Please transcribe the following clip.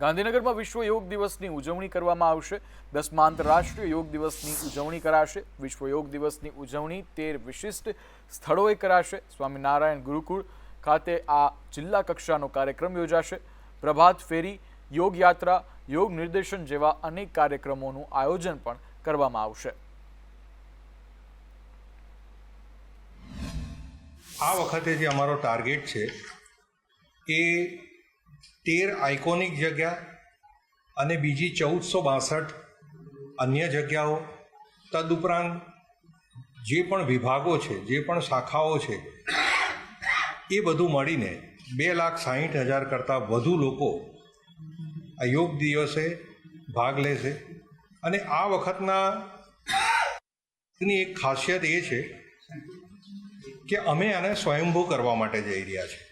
ગાંધીનગરમાં વિશ્વ યોગ દિવસની ઉજવણી કરવામાં આવશે. દસમા આંતરરાષ્ટ્રીય યોગ દિવસની ઉજવણી કરાશે. વિશ્વ યોગ દિવસની ઉજવણી તેર વિશિષ્ટ સ્થળોએ કરાશે. સ્વામિનારાયણ ગુરુકુળ ખાતે આ જિલ્લા કક્ષાનો કાર્યક્રમ યોજાશે. પ્રભાત ફેરી, યોગ યાત્રા, યોગ નિર્દેશન જેવા અનેક કાર્યક્રમોનું આયોજન પણ કરવામાં આવશે. આ વખતે જે અમારો ટાર્ગેટ છે એ તેર આઇકોનિક જગ્યા અને બીજી ચૌદસો બાસઠ અન્ય જગ્યાઓ. તદુપરાંત જે પણ વિભાગો છે, જે પણ શાખાઓ છે, એ બધું મળીને બે લાખ સાહીઠ હજાર કરતાં વધુ લોકો આ યોગ દિવસે ભાગ લેશે. અને આ વખતના ની એક ખાસિયત એ છે કે અમે આને સ્વયંભૂ કરવા માટે જઈ રહ્યા છીએ.